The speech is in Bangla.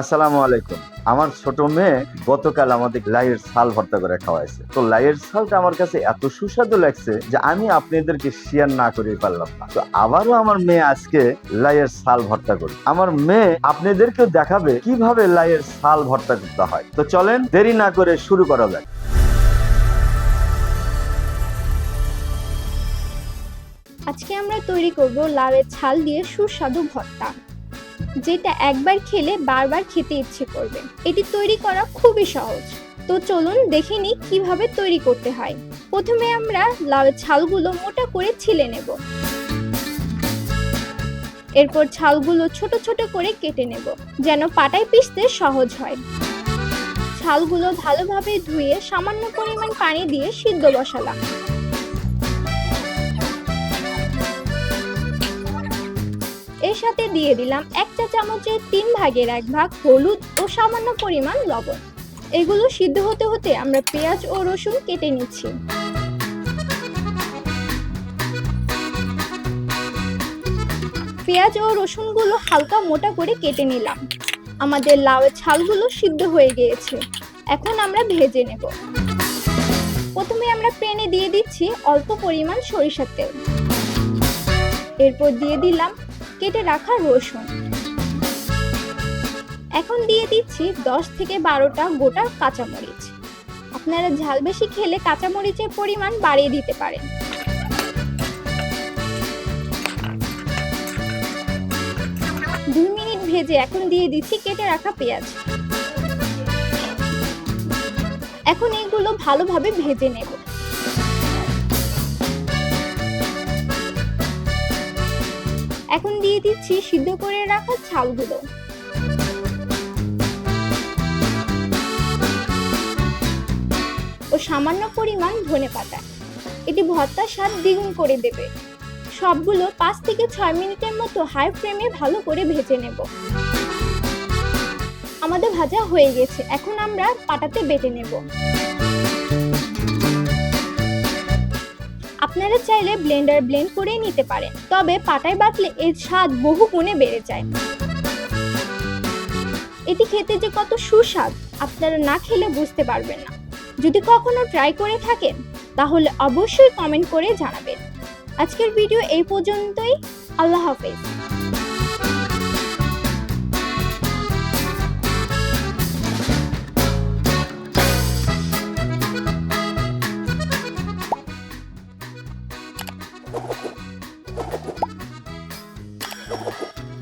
আসসালামু আলাইকুম। আমার ছোট মেয়ে গতকাল আমাদের লাইয়ের ছাল ভর্তা করে খাওয়াইছে। তো লাইয়ের ছালটা আমার কাছে এত সুস্বাদু লাগছে যে আমি আপনাদেরকে শেয়ার না করে পারলাম না। তো আবারও আমার মেয়ে আজকে লাইয়ের ছাল ভর্তা করি আমার মেয়ে আপনাদেরকেও দেখাবে কীভাবে লাইয়ের ছাল ভর্তা করতে হয়। তো চলেন দেরি না করে শুরু করা যাক। আজকে আমরা তৈরি করব লাউয়ের ছাল দিয়ে সুস্বাদু ভর্তা। যেটা একবার খেলে বারবার খেতে ইচ্ছে করবে। এটি তৈরি করা খুবই সহজ। তো চলুন দেখে নিই কীভাবে তৈরি করতে হয়। প্রথমে আমরা লাউয়ের ছালগুলো মোটা করে ছিলে নেব। এরপর ছালগুলো ছোট ছোট করে কেটে নেব, যেন পাটায় পিষতে সহজ হয়। ছালগুলো ভালোভাবে ধুয়ে সামান্য পরিমাণ পানি দিয়ে সিদ্ধ বসালাম। এর সাথে দিয়ে দিলাম এক চা চামচের তিন ভাগের এক ভাগ হলুদ ও সামান্য পরিমাণ লবণ। এগুলো সিদ্ধ হতে হতে আমরা পেঁয়াজ ও রসুন কেটে নিচ্ছি। পেঁয়াজ ও রসুনগুলো হালকা মোটা করে কেটে নিলাম। আমাদের লাউয়ের ছালগুলো সিদ্ধ হয়ে গিয়েছে। এখন আমরা ভেজে নেব। প্রথমে আমরা প্যানে দিয়ে দিচ্ছি অল্প পরিমাণ সরিষার তেল। এরপর দিয়ে দিলাম কেটে রাখা রসুন। এখন দিয়ে দিচ্ছি দশ থেকে বারোটা গোটা কাঁচামরিচ। আপনারা ঝাল বেশি খেলে কাঁচামরিচের পরিমাণ বাড়িয়ে দিতে পারেন। দুই মিনিট ভেজে এখন দিয়ে দিচ্ছি কেটে রাখা পেঁয়াজ। এখন এগুলো ভালোভাবে ভেজে নেব। এখন দিয়ে দিচ্ছি সিদ্ধ করে রাখা ছালগুলো ও সামান্য পরিমাণ ধনে পাতা। এটি ভর্তার স্বাদ দ্বিগুণ করে দেবে। সবগুলো পাঁচ থেকে ছয় মিনিটের মতো হাই ফ্লেমে ভালো করে ভেজে নেব। আমাদের ভাজা হয়ে গেছে। এখন আমরা পাটাতে বেটে নেব। আপনারা চাইলে ব্লেন্ডার ব্লেন্ড করে নিতে পারেন। তবে পাটায় বাটলে এর স্বাদ বহু গুণে বেড়ে যায়। এটি খেতে যে কত সুস্বাদ, আপনারা না খেলে বুঝতে পারবেন না। যদি কখনো ট্রাই করে থাকেন, তাহলে অবশ্যই কমেন্ট করে জানাবেন। আজকের ভিডিও এই পর্যন্তই। আল্লাহ হাফেজ। Thank you.